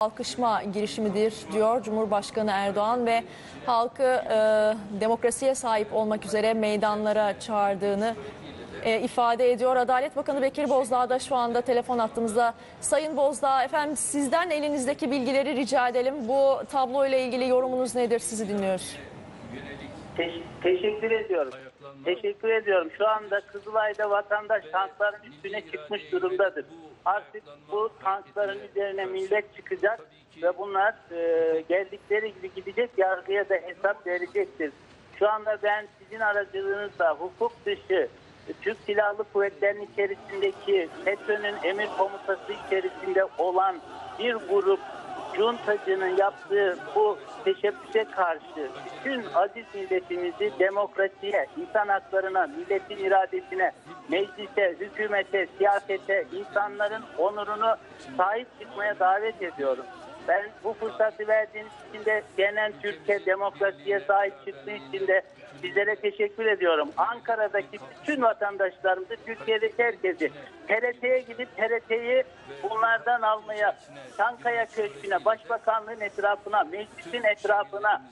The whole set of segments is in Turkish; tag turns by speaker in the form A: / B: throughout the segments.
A: kalkışma girişimidir diyor Cumhurbaşkanı Erdoğan ve halkı e, demokrasiye sahip olmak üzere meydanlara çağırdığını e, ifade ediyor. Adalet Bakanı Bekir Bozdağ da şu anda telefon attığımızda. Sayın Bozdağ efendim sizden elinizdeki bilgileri rica edelim. Bu tabloyla ilgili yorumunuz nedir? Sizi dinliyoruz.
B: Teş- teşekkür ediyorum. Teşekkür ediyorum. Şu anda Kızılay'da vatandaş tankların üstüne çıkmış durumdadır. Artık bu tankların üzerine millet çıkacak ve bunlar e, geldikleri gibi gidecek yargıya da hesap verecektir. Şu anda ben sizin aracılığınızla hukuk dışı e, Türk Silahlı Kuvvetleri'nin içerisindeki FETÖ'nün emir komutası içerisinde olan bir grup Cuntacı'nın yaptığı bu teşebbüse karşı bütün aziz milletimizi demokrasiye, insan haklarına, milletin iradesine, meclise, hükümete, siyasete, insanların onurunu sahip çıkmaya davet ediyorum. Ben bu fırsatı verdiğiniz için de genel Türkiye demokrasiye sahip çıktığı için de sizlere teşekkür ediyorum. Ankara'daki bütün vatandaşlarımızı, Türkiye'deki herkesi TRT'ye gidip TRT'yi bunlardan almaya, Çankaya Köşkü'ne, Başbakanlığın etrafına, meclisin etrafına,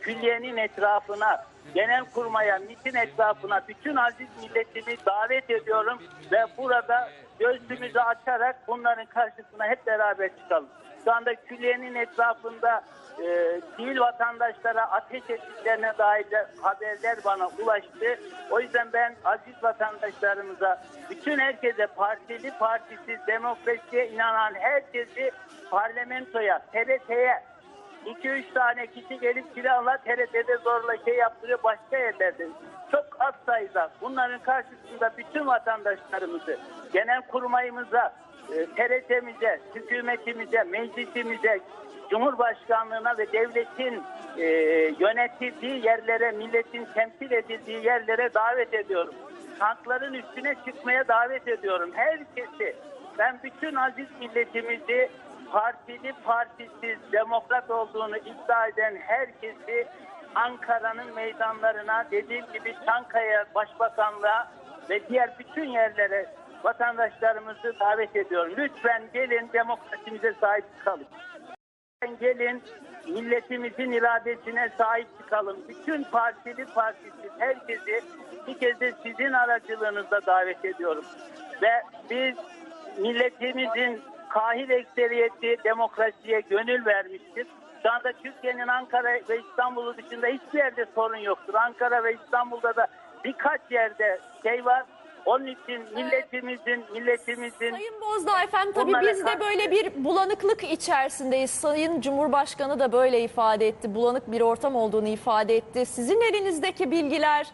B: külliyenin etrafına, genel kurmaya, MİT'in etrafına bütün aziz milletimi davet ediyorum ve burada göğsümüzü açarak bunların karşısına hep beraber çıkalım. Şu anda külliyenin etrafında e, sivil vatandaşlara ateş ettiklerine dair de haberler bana ulaştı. O yüzden ben aziz vatandaşlarımıza, bütün herkese partili partisiz demokrasiye inanan herkesi parlamentoya, TRT'ye 2-3 tane kişi gelip silahla TRT'de zorla şey yaptırıyor başka yerlerde. Çok az sayıda bunların karşısında bütün vatandaşlarımızı genel kurmayımıza, TRT'mize, hükümetimize, meclisimize, Cumhurbaşkanlığına ve devletin e, yönetildiği yerlere, milletin temsil edildiği yerlere davet ediyorum. Tankların üstüne çıkmaya davet ediyorum. Herkesi, ben bütün aziz milletimizi partili partisiz demokrat olduğunu iddia eden herkesi Ankara'nın meydanlarına dediğim gibi Çankaya Başbakanlığa ve diğer bütün yerlere vatandaşlarımızı davet ediyorum. Lütfen gelin demokrasimize sahip çıkalım. Lütfen gelin milletimizin iradesine sahip çıkalım. Bütün partili partisiz herkesi bir kez de sizin aracılığınızla davet ediyorum. Ve biz milletimizin kahir ekseriyeti demokrasiye gönül vermiştir. Şu anda Türkiye'nin Ankara ve İstanbul'u dışında hiçbir yerde sorun yoktur. Ankara ve İstanbul'da da birkaç yerde şey var. Onun için milletimizin, milletimizin
A: Sayın Bozdağ efendim tabii
B: Bunlara
A: biz de böyle bir bulanıklık içerisindeyiz. Sayın Cumhurbaşkanı da böyle ifade etti. Bulanık bir ortam olduğunu ifade etti. Sizin elinizdeki bilgiler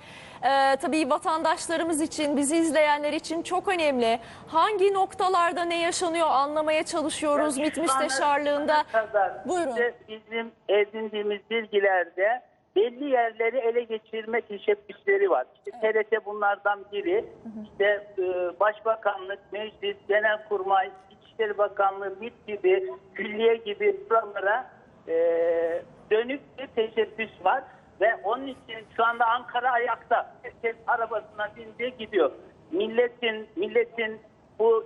A: e, tabii vatandaşlarımız için, bizi izleyenler için çok önemli. Hangi noktalarda ne yaşanıyor anlamaya çalışıyoruz MİT müsteşarlığında.
B: kadar
A: Buyurun.
B: Bizim edindiğimiz bilgilerde belli yerleri ele geçirme teşebbüsleri var. İşte TRT bunlardan biri. İşte e, Başbakanlık, Meclis, Genelkurmay, İçişleri Bakanlığı, MİT gibi, külliye gibi buralara e, dönük bir teşebbüs var. Ve onun için şu anda Ankara ayakta. Herkes arabasına bindi gidiyor. Milletin, milletin bu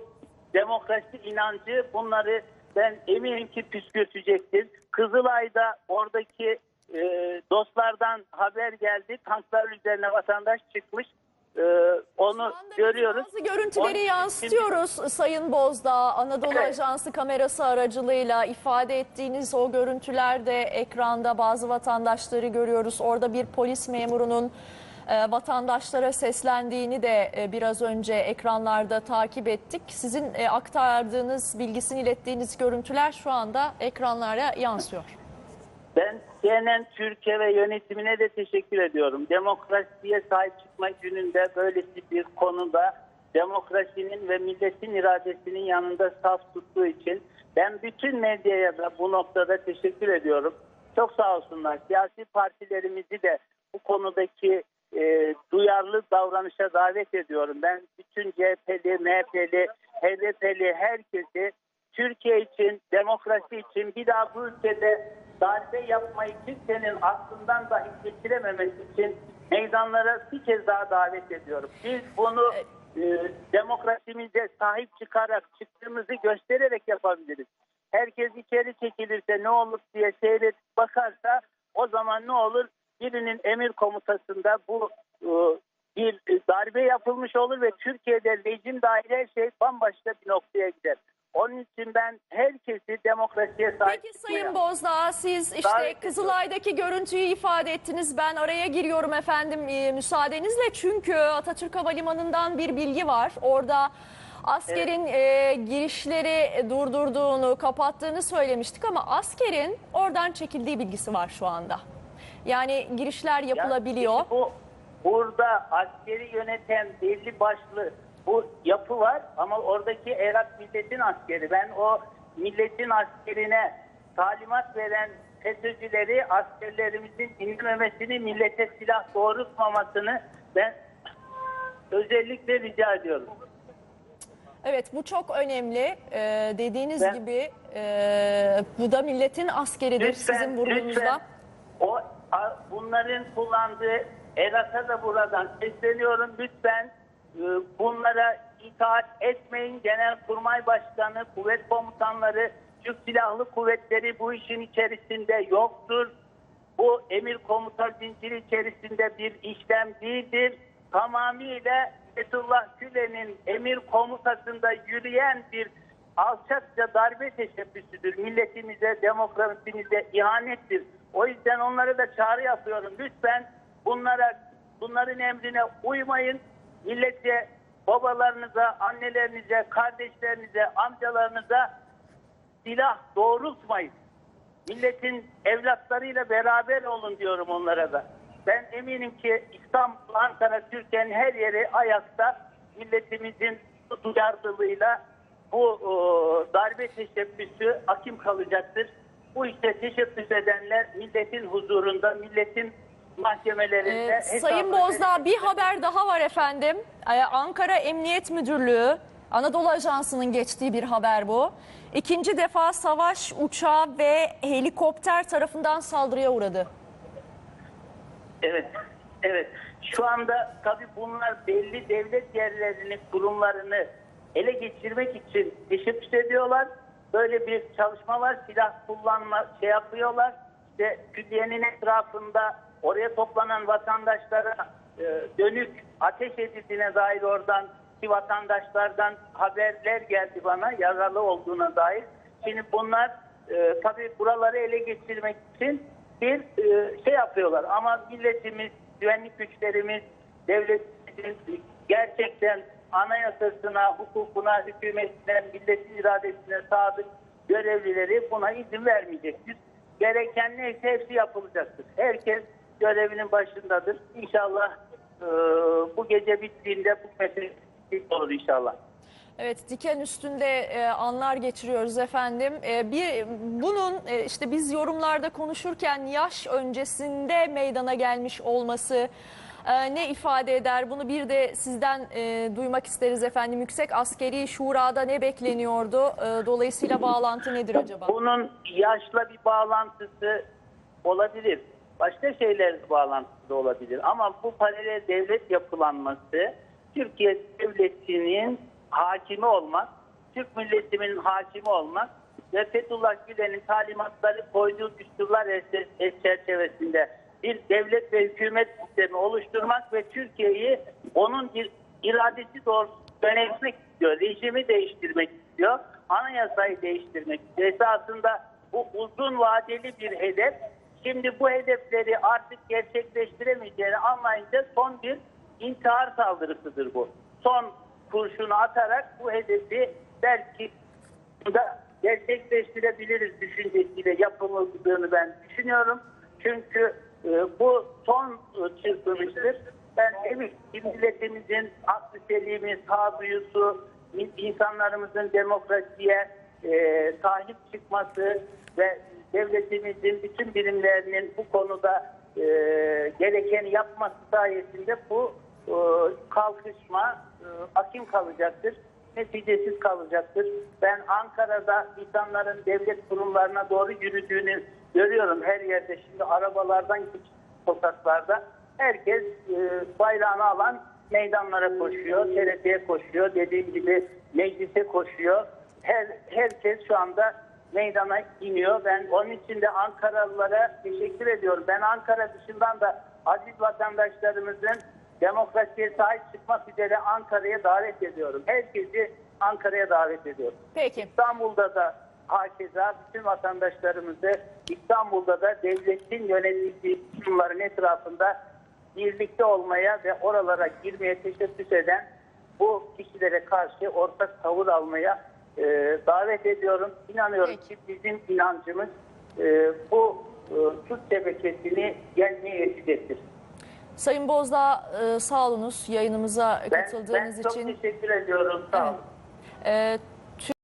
B: demokrasi inancı bunları ben eminim ki püskürtecektir. Kızılay'da oradaki e, dostlardan haber geldi. Tanklar üzerine vatandaş çıkmış. E, onu görüyoruz.
A: Bazı görüntüleri
B: Onun-
A: yansıtıyoruz Sayın Bozdağ. Anadolu
B: Evet.
A: Ajansı kamerası aracılığıyla ifade ettiğiniz o görüntülerde ekranda bazı vatandaşları görüyoruz. Orada bir polis memurunun e, vatandaşlara seslendiğini de e, biraz önce ekranlarda takip ettik. Sizin e, aktardığınız, bilgisini ilettiğiniz görüntüler şu anda ekranlara yansıyor.
B: Ben CNN Türkiye ve yönetimine de teşekkür ediyorum. Demokrasiye sahip çıkma gününde böylesi bir konuda demokrasinin ve milletin iradesinin yanında saf tuttuğu için ben bütün medyaya da bu noktada teşekkür ediyorum. Çok sağ olsunlar. Siyasi partilerimizi de bu konudaki e, duyarlı davranışa davet ediyorum. Ben bütün CHP'li, MHP'li, HDP'li herkesi Türkiye için, demokrasi için bir daha bu ülkede darbe yapmayı kimsenin aklından dahi geçirememesi için meydanlara bir kez daha davet ediyorum. Biz bunu e, demokrasimize sahip çıkarak çıktığımızı göstererek yapabiliriz. herkes içeri çekilirse ne olur diye seyredip bakarsa o zaman ne olur? Birinin emir komutasında bu e, bir darbe yapılmış olur ve Türkiye'de rejim dahil her şey bambaşka bir noktaya gider. Onun için ben herkesi demokrasiye sahip
A: Peki Sayın Bozdağ siz işte
B: Davet
A: Kızılay'daki görüntüyü ifade ettiniz. Ben araya giriyorum efendim e, müsaadenizle. Çünkü Atatürk Havalimanı'ndan bir bilgi var. Orada askerin e, girişleri durdurduğunu, kapattığını söylemiştik ama askerin oradan çekildiği bilgisi var şu anda. Yani girişler
B: Ya
A: yapılabiliyor.
B: şimdi Bu burada askeri yöneten belli başlı bu yapı var ama oradaki Irak milletin askeri. Ben o milletin askerine talimat veren FETÖ'cüleri askerlerimizin dinlememesini, millete silah doğrultmamasını ben özellikle rica ediyorum.
A: Evet bu çok önemli. Ee, dediğiniz
B: Ben-
A: gibi e, bu da milletin askeridir sizin vurgunuzda.
B: lütfen o a- bunların kullandığı Erat'a da buradan sesleniyorum. Lütfen bunlara itaat etmeyin. Genelkurmay Başkanı, kuvvet komutanları, Türk Silahlı Kuvvetleri bu işin içerisinde yoktur. Bu emir komuta zinciri içerisinde bir işlem değildir. Tamamıyla Fethullah Gülen'in emir komutasında yürüyen bir alçakça darbe teşebbüsüdür. Milletimize, demokrasimize ihanettir. O yüzden onlara da çağrı yapıyorum. Lütfen bunlara, bunların emrine uymayın. Millete, babalarınıza, annelerinize, kardeşlerinize, amcalarınıza silah doğrultmayın. Milletin evlatlarıyla beraber olun diyorum onlara da. Ben eminim ki İstanbul, Ankara, Türkiye'nin her yeri ayakta milletimizin duyarlılığıyla bu e, darbe teşebbüsü akim kalacaktır. Bu işte teşebbüs edenler milletin huzurunda, milletin mahkemelerinde
A: Ee, Sayın Bozdağ bir haber daha var efendim. Ee, Ankara Emniyet Müdürlüğü Anadolu Ajansı'nın geçtiği bir haber bu. İkinci defa savaş uçağı ve helikopter tarafından saldırıya uğradı.
B: Evet, evet. Şu anda tabii bunlar belli devlet yerlerini, kurumlarını ele geçirmek için teşebbüs ediyorlar. Böyle bir çalışma var. Silah kullanma şey yapıyorlar. İşte külliyenin etrafında oraya toplanan vatandaşlara e, dönük ateş edildiğine dair oradan ki vatandaşlardan haberler geldi bana yaralı olduğuna dair. Şimdi bunlar e, tabii buraları ele geçirmek için bir e, şey yapıyorlar ama milletimiz, güvenlik güçlerimiz, devletimizin gerçekten anayasasına, hukukuna, hükümetine, milletin iradesine sadık görevlileri buna izin vermeyecektir. Gereken neyse hepsi yapılacaktır. Herkes görevinin başındadır. İnşallah e, bu gece bittiğinde bu mesele olur inşallah.
A: Evet diken üstünde e, anlar geçiriyoruz efendim. E, bir bunun e, işte biz yorumlarda konuşurken yaş öncesinde meydana gelmiş olması e, ne ifade eder? Bunu bir de sizden e, duymak isteriz efendim. Yüksek Askeri Şura'da ne bekleniyordu? E, dolayısıyla bağlantı nedir acaba?
B: Bunun yaşla bir bağlantısı olabilir. Başka şeyler bağlantısı da olabilir. Ama bu paralel devlet yapılanması Türkiye Devleti'nin hakimi olmak, Türk milletinin hakimi olmak ve Fethullah Gülen'in talimatları koyduğu düsturlar es- çerçevesinde bir devlet ve hükümet sistemi oluşturmak ve Türkiye'yi onun iradesi doğrultusunda yönetmek istiyor. Rejimi değiştirmek istiyor. Anayasayı değiştirmek istiyor. Esasında bu uzun vadeli bir hedef. Şimdi bu hedefleri artık gerçekleştiremeyeceğini anlayınca son bir intihar saldırısıdır bu. Son kurşunu atarak bu hedefi belki da gerçekleştirebiliriz düşüncesiyle yapıldığını ben düşünüyorum. Çünkü e, bu son e, çırpınıştır. Ben eminim milletimizin selimi, sağduyusu, insanlarımızın demokrasiye e, sahip çıkması ve devletimizin bütün birimlerinin bu konuda e, gerekeni yapması sayesinde bu e, kalkışma e, akim kalacaktır neticesiz kalacaktır. Ben Ankara'da insanların devlet kurumlarına doğru yürüdüğünü görüyorum her yerde. Şimdi arabalardan sokaklarda herkes e, bayrağını alan meydanlara koşuyor, TRT'ye koşuyor, dediğim gibi meclise koşuyor. Her, herkes şu anda meydana iniyor. Ben onun için de Ankaralılara teşekkür ediyorum. Ben Ankara dışından da aziz vatandaşlarımızın demokrasiye sahip çıkmak üzere Ankara'ya davet ediyorum. Herkesi Ankara'ya davet ediyorum.
A: Peki.
B: İstanbul'da da hakeza bütün vatandaşlarımızı İstanbul'da da devletin yönettiği kurumların etrafında birlikte olmaya ve oralara girmeye teşebbüs eden bu kişilere karşı ortak tavır almaya e, davet ediyorum. İnanıyorum
A: Peki.
B: ki bizim inancımız e, bu e, suç şebekesini yenmeye yetecektir.
A: Sayın Bozdağ e, sağ olunuz yayınımıza
B: Ben,
A: katıldığınız
B: ben çok
A: için.
B: teşekkür ediyorum. Sağ olun.
A: E,